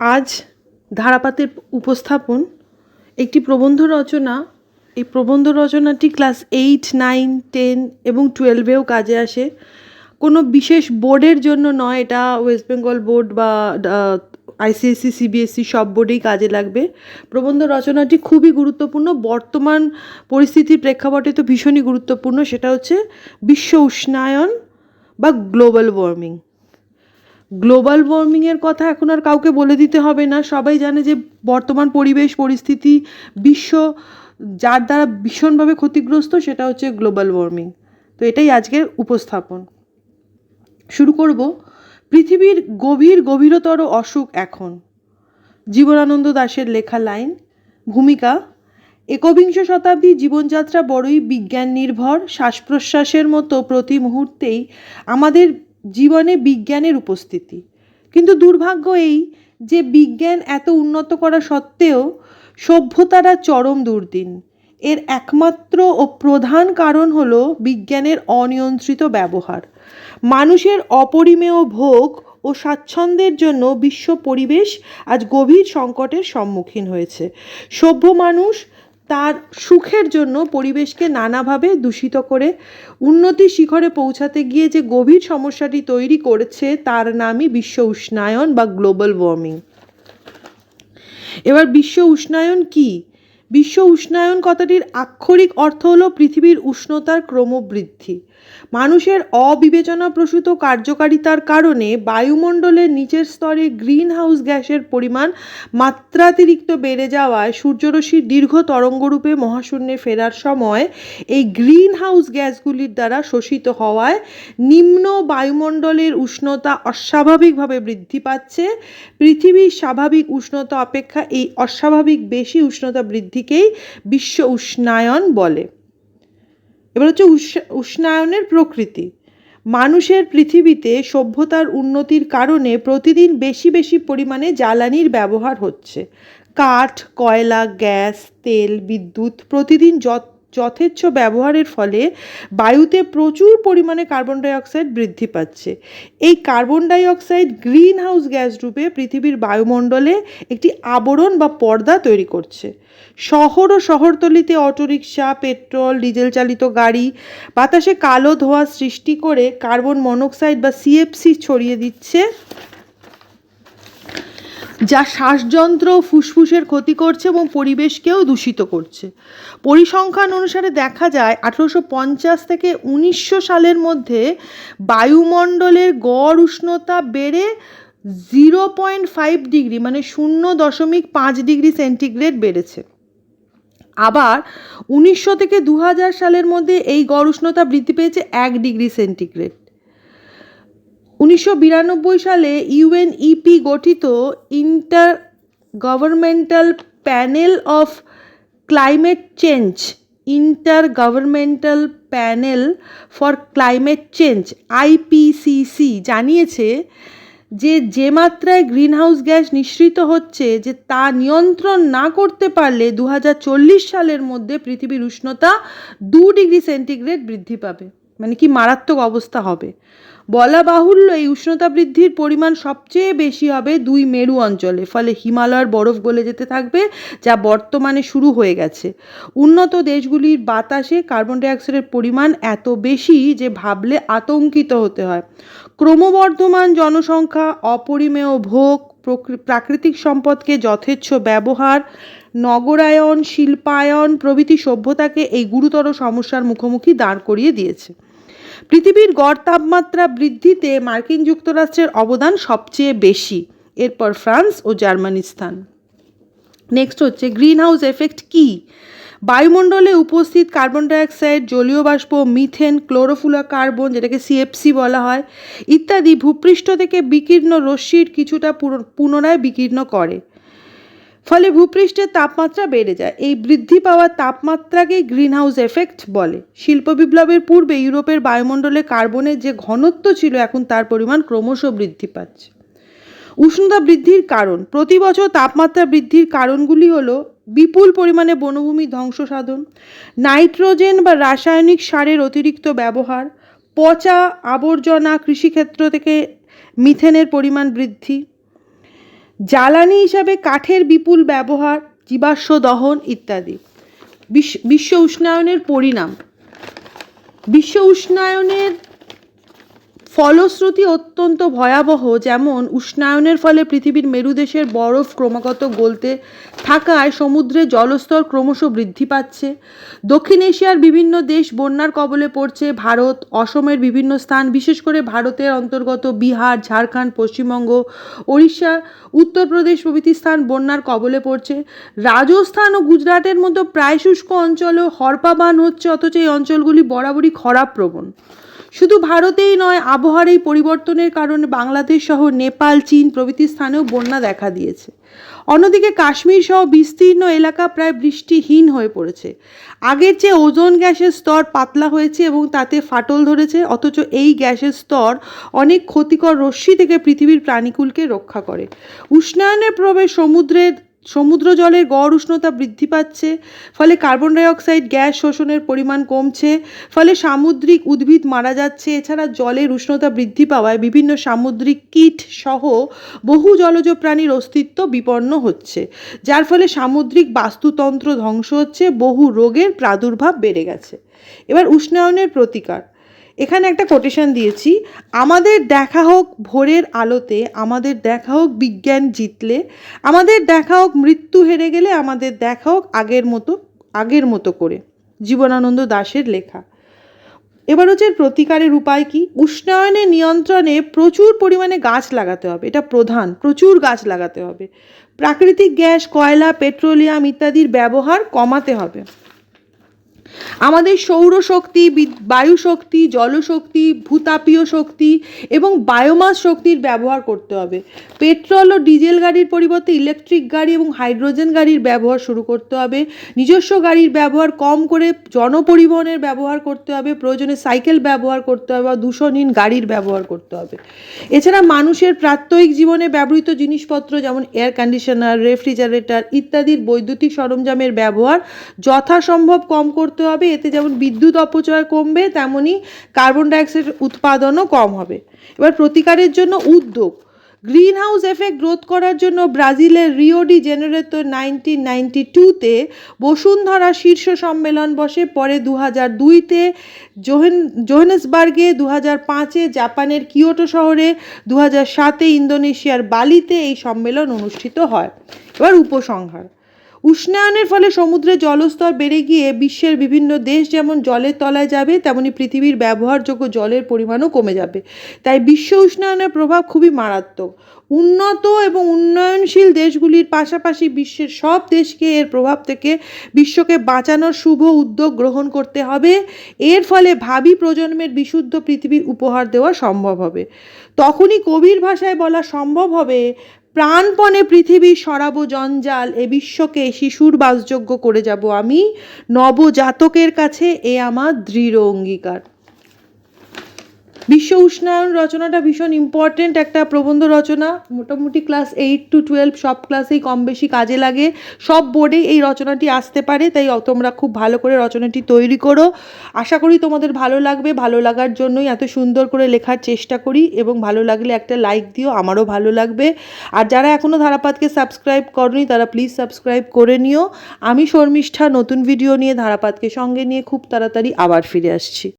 আজ ধারাপাতের উপস্থাপন, একটি প্রবন্ধ রচনা, এই প্রবন্ধ রচনাটি ক্লাস এইট, নাইন, টেন এবং টুয়েলভেও কাজে আসে। কোনো বিশেষ বোর্ডের জন্য নয়, এটা ওয়েস্ট বেঙ্গল বোর্ড বা আইসিএসসি, সিবিএসসি সব বোর্ডেই কাজে লাগবে। প্রবন্ধ রচনাটি খুবই গুরুত্বপূর্ণ, বর্তমান পরিস্থিতির প্রেক্ষাপটে তো ভীষণই গুরুত্বপূর্ণ, সেটা হচ্ছে বিশ্ব উষ্ণায়ন বা গ্লোবাল ওয়ার্মিং। গ্লোবাল ওয়ার্মিংয়ের কথা এখন আর কাউকে বলে দিতে হবে না। সবাই জানে যে বর্তমান পরিবেশ, পরিস্থিতি, বিশ্ব, যার দ্বারা ভীষণভাবে ক্ষতিগ্রস্ত সেটা হচ্ছে গ্লোবাল ওয়ার্মিং তো এটাই আজকের উপস্থাপন। শুরু করব। পৃথিবীর গভীর গভীরতর অসুখ এখন। জীবনানন্দ দাশের লেখা লাইন, ভূমিকা, একবিংশ শতাব্দীর জীবনযাত্রা বড়ই বিজ্ঞান নির্ভর শ্বাস প্রশ্বাসের মতো প্রতি মুহূর্তেই আমাদের জীবনে বিজ্ঞানের উপস্থিতি। কিন্তু দুর্ভাগ্য এই যে বিজ্ঞান এত উন্নত করা সত্ত্বেও সভ্যতারা চরম দুর্দিন। এর একমাত্র ও প্রধান কারণ হলো বিজ্ঞানের অনিয়ন্ত্রিত ব্যবহার। মানুষের অপরিমেয় ভোগ ও স্বাচ্ছন্দ্যের জন্য বিশ্ব পরিবেশ আজ গভীর সংকটের সম্মুখীন হয়েছে। সভ্য মানুষ তার সুখের জন্য পরিবেশকে নানাভাবে দূষিত করে উন্নতি শিখরে পৌঁছাতে গিয়ে যে গভীর সমস্যাটি তৈরি করেছে, তার নামই বিশ্ব উষ্ণায়ন বা গ্লোবাল ওয়ার্মিং এবার বিশ্ব উষ্ণায়ন কি? বিশ্ব উষ্ণায়ন কথাটির আক্ষরিক অর্থ হলো পৃথিবীর উষ্ণতার ক্রমবৃদ্ধি। মানুষের অবিবেচনাপ্রসূত কার্যকারিতার কারণে বায়ুমণ্ডলের নিচের স্তরে গ্রিন হাউস গ্যাসের পরিমাণ মাত্রাতিরিক্ত বেড়ে যাওয়ায় সূর্যরশ্মির দীর্ঘ তরঙ্গরূপে মহাশূন্যে ফেরার সময় এই গ্রিন হাউস গ্যাসগুলির দ্বারা শোষিত হওয়ায় নিম্ন বায়ুমণ্ডলের উষ্ণতা অস্বাভাবিকভাবে বৃদ্ধি পাচ্ছে। পৃথিবীর স্বাভাবিক উষ্ণতা অপেক্ষা এই অস্বাভাবিক বেশি উষ্ণতা বৃদ্ধিকেই বিশ্ব উষ্ণায়ন বলে। এবার হচ্ছে উষ্ণায়নের প্রকৃতি। মানুষের পৃথিবীতে সভ্যতার উন্নতির কারণে প্রতিদিন বেশি বেশি পরিমাণে জ্বালানির ব্যবহার হচ্ছে। কাঠ, কয়লা, গ্যাস, তেল, বিদ্যুৎ প্রতিদিন যত যথেচ্ছ ব্যবহারের ফলে বায়ুতে প্রচুর পরিমাণে কার্বন ডাইঅক্সাইড বৃদ্ধি পাচ্ছে। এই carbon dioxide greenhouse gas রূপে পৃথিবীর বায়ুমণ্ডলে একটি আবরণ বা পর্দা তৈরি করছে। শহর ও শহরতলিতে অটোরিকশা, পেট্রোল ডিজেল চালিত গাড়ি, বাতাসে কালো ধোঁয়া সৃষ্টি করে কার্বন মনোক্সাইড বা সিএফসি ছড়িয়ে দিচ্ছে। যা শ্বাসযন্ত্র ফুসফুসের ক্ষতি করছে এবং পরিবেশকেও দূষিত করছে। পরিসংখ্যান অনুসারে দেখা যায়, আঠেরোশো পঞ্চাশ থেকে উনিশশো সালের মধ্যে বায়ুমণ্ডলের গড় উষ্ণতা বেড়ে জিরো পয়েন্ট ফাইভ ডিগ্রি মানে শূন্য দশমিক পাঁচ ডিগ্রি সেন্টিগ্রেড বেড়েছে। আবার উনিশশো থেকে দু হাজার সালের মধ্যে এই গড় উষ্ণতা বৃদ্ধি পেয়েছে এক ডিগ্রি সেন্টিগ্রেড। উনিশশো বিরানব্বই সালে ইউএনইপি গঠিত intergovernmental panel of climate change intergovernmental panel for climate change IPCC জানিয়েছে যে যে মাত্রায় গ্রিনহাউস গ্যাস নিঃসৃত হচ্ছে, যে তা নিয়ন্ত্রণ না করতে পারলে দু হাজার চল্লিশ সালের মধ্যে পৃথিবীর উষ্ণতা দু ডিগ্রি সেন্টিগ্রেড বৃদ্ধি পাবে। মানে কি মারাত্মক অবস্থা হবে। বলা বাহুল্য এই উষ্ণতা বৃদ্ধির পরিমাণ সবচেয়ে বেশি হবে দুই মেরু অঞ্চলে, ফলে হিমালয়ের বরফ গলে যেতে থাকবে, যা বর্তমানে শুরু হয়ে গেছে। উন্নত দেশগুলির বাতাসে কার্বন ডাইঅক্সাইডের পরিমাণ এত বেশি যে ভাবলে আতঙ্কিত হতে হয়। ক্রমবর্ধমান জনসংখ্যা, অপরিমেয় ভোগ প্রাকৃতিক সম্পদকে যথেচ্ছ ব্যবহার, নগরায়ন, শিল্পায়ন প্রভৃতি সভ্যতাকে এই গুরুতর সমস্যার মুখোমুখি দাঁড় করিয়ে দিয়েছে। পৃথিবীর গড় তাপমাত্রা বৃদ্ধিতে মার্কিন যুক্তরাষ্ট্রের অবদান সবচেয়ে বেশি। এরপর ফ্রান্স ও জার্মানি স্থান। নেক্সট হচ্ছে গ্রিন হাউস এফেক্ট কী? বায়ুমণ্ডলে উপস্থিত কার্বন ডাইঅক্সাইড, জলীয় বাষ্প, মিথেন, ক্লোরোফুলা কার্বন, যেটাকে সিএফসি বলা হয়, ইত্যাদি ভূপৃষ্ঠ থেকে বিকীর্ণ রশ্মির কিছুটা পুনরায় বিকীর্ণ করে। ফলে ভূপৃষ্ঠের তাপমাত্রা বেড়ে যায়। এই বৃদ্ধি পাওয়া তাপমাত্রাকে গ্রিন হাউস এফেক্ট বলে। শিল্প বিপ্লবের পূর্বে ইউরোপের বায়ুমণ্ডলে কার্বনের যে ঘনত্ব ছিল, এখন তার পরিমাণ ক্রমশ বৃদ্ধি পাচ্ছে। উষ্ণতা বৃদ্ধির কারণ। প্রতি বছর তাপমাত্রা বৃদ্ধির কারণগুলি হলো বিপুল পরিমাণে বনভূমি ধ্বংস সাধন, নাইট্রোজেন বা রাসায়নিক সারের অতিরিক্ত ব্যবহার, পচা আবর্জনা কৃষিক্ষেত্র থেকে মিথেনের পরিমাণ বৃদ্ধি জ্বালানি হিসাবে কাঠের বিপুল ব্যবহার জীবাশ্ম দহন ইত্যাদি। বিশ্ব উষ্ণায়নের পরিণাম। বিশ্ব উষ্ণায়নের ফলশ্রুতি অত্যন্ত ভয়াবহ, যেমন উষ্ণায়নের ফলে পৃথিবীর মেরুদেশের বরফ ক্রমাগত গলতে থাকায় সমুদ্রের জলস্তর ক্রমশ বৃদ্ধি পাচ্ছে। দক্ষিণ এশিয়ার বিভিন্ন দেশ বন্যার কবলে পড়ছে। ভারত, অসমের বিভিন্ন স্থান, বিশেষ করে ভারতের অন্তর্গত বিহার, ঝাড়খণ্ড, পশ্চিমবঙ্গ, ওড়িশা, উত্তরপ্রদেশ প্রভৃতি স্থান বন্যার কবলে পড়ছে। রাজস্থান ও গুজরাটের মতো প্রায় শুষ্ক অঞ্চলেও হরপাবান হচ্ছে, অথচ এই অঞ্চলগুলি বরাবরই খরাপ প্রবণ শুধু ভারতেই নয়, আবহাওয়ার এই পরিবর্তনের কারণে বাংলাদেশ সহ নেপাল, চীন প্রভৃতি স্থানেও বন্যা দেখা দিয়েছে। অন্যদিকে কাশ্মীর সহ বিস্তীর্ণ এলাকা প্রায় বৃষ্টিহীন হয়ে পড়েছে। আগের চেয়ে ওজোন গ্যাসের স্তর পাতলা হয়েছে এবং তাতে ফাটল ধরেছে, অথচ এই গ্যাসের স্তর অনেক ক্ষতিকর রশ্মি থেকে পৃথিবীর প্রাণীকুলকে রক্ষা করে। উষ্ণায়নের প্রভাবে সমুদ্রের সমুদ্র জলের গড় উষ্ণতা বৃদ্ধি পাচ্ছে, ফলে কার্বন ডাইঅক্সাইড গ্যাস শোষণের পরিমাণ কমছে, ফলে সামুদ্রিক উদ্ভিদ মারা যাচ্ছে। এছাড়া জলের উষ্ণতা বৃদ্ধি পাওয়ায় বিভিন্ন সামুদ্রিক কীট সহ বহু জলজ প্রাণীর অস্তিত্ব বিপন্ন হচ্ছে, যার ফলে সামুদ্রিক বাস্তুতন্ত্র ধ্বংস হচ্ছে, বহু রোগের প্রাদুর্ভাব বেড়ে গেছে। এবার উষ্ণায়নের প্রতিকার। এখানে একটা কোটেশন দিয়েছি, আমাদের দেখা হোক ভোরের আলোতে, আমাদের দেখা হোক বিজ্ঞান জিতলে, আমাদের দেখা হোক মৃত্যু হেরে গেলে, আমাদের দেখা হোক আগের মতো আগের মতো করে। জীবনানন্দ দাশের লেখা। এবার হচ্ছে প্রতিকারের উপায় কি? উষ্ণায়নের নিয়ন্ত্রণে প্রচুর পরিমাণে গাছ লাগাতে হবে। এটা প্রধান, প্রচুর গাছ লাগাতে হবে। প্রাকৃতিক গ্যাস, কয়লা, পেট্রোলিয়াম ইত্যাদির ব্যবহার কমাতে হবে। আমাদের সৌরশক্তি, বিদ- বায়ু শক্তি জলশক্তি, ভূতাপীয় শক্তি এবং বায়োমাস শক্তির ব্যবহার করতে হবে। পেট্রোল ও ডিজেল গাড়ির পরিবর্তে ইলেকট্রিক গাড়ি এবং হাইড্রোজেন গাড়ির ব্যবহার শুরু করতে হবে। নিজস্ব গাড়ির ব্যবহার কম করে জনপরিবহনের ব্যবহার করতে হবে। প্রয়োজনে সাইকেল ব্যবহার করতে হবে বা দূষণহীন গাড়ির ব্যবহার করতে হবে। এছাড়া মানুষের প্রাত্যহিক জীবনে ব্যবহৃত জিনিসপত্র যেমন এয়ার কন্ডিশনার রেফ্রিজারেটর ইত্যাদির বৈদ্যুতিক সরঞ্জামের ব্যবহার যথাসম্ভব কম করতে হবে, এতে যেমন বিদ্যুৎ অপচয় কমবে তেমনই কার্বন ডাইঅক্সাইড উৎপাদনও কম হবে। এবার প্রতিকারের জন্য উদ্যোগ। গ্রিন হাউস এফেক্ট গ্রোথ করার জন্য ব্রাজিলের Rio de Janeiro nineteen ninety টুতে বসুন্ধরা শীর্ষ সম্মেলন বসে, পরে দু হাজার দুইতে জোহেন, জোহেনেসবার্গে দু হাজার পাঁচে জাপানের কিয়োটো শহরে দু হাজার সাতে ইন্দোনেশিয়ার বালিতে এই সম্মেলন অনুষ্ঠিত হয়। এবার উপসংহার। উষ্ণায়নের ফলে সমুদ্রের জলস্তর বেড়ে গিয়ে বিশ্বের বিভিন্ন দেশ যেমন জলের তলায় যাবে, তেমনি পৃথিবীর ব্যবহারযোগ্য জলের পরিমাণও কমে যাবে। তাই বিশ্ব উষ্ণায়নের প্রভাব খুবই মারাত্মক। উন্নত এবং উন্নয়নশীল দেশগুলির পাশাপাশি বিশ্বের সব দেশকে এর প্রভাব থেকে বিশ্বকে বাঁচানোর শুভ উদ্যোগ গ্রহণ করতে হবে। এর ফলে ভাবি প্রজন্মের বিশুদ্ধ পৃথিবীর উপহার দেওয়া সম্ভব হবে। তখনই কবির ভাষায় বলা সম্ভব হবে প্রাণপণে পৃথিবী সরাব জঞ্জাল, এ বিশ্বকে শিশুর বাসযোগ্য করে যাব আমি। নবজাতকের কাছে এ আমার দৃঢ় অঙ্গীকার। বিশ্ব উষ্ণায়ন রচনাটা ভীষণ ইম্পর্টেন্ট একটা প্রবন্ধ রচনা। মোটামুটি ক্লাস এইট টু টুয়েলভ সব ক্লাসেই কম বেশি কাজে লাগে। সব বোর্ডেই এই রচনাটি আসতে পারে, তাই তোমরা খুব ভালো করে রচনাটি তৈরি করো। আশা করি তোমাদের ভালো লাগবে, ভালো লাগার জন্যই এত সুন্দর করে লেখার চেষ্টা করি এবং ভালো লাগলে একটা লাইক দিও, আমারও ভালো লাগবে। আর যারা এখনও ধারাপাতকে সাবস্ক্রাইব করনি, তারা প্লিজ সাবস্ক্রাইব করে নিও। আমি শর্মিষ্ঠা, নতুন ভিডিও নিয়ে ধারাপাতকে সঙ্গে নিয়ে খুব তাড়াতাড়ি আবার ফিরে আসছি।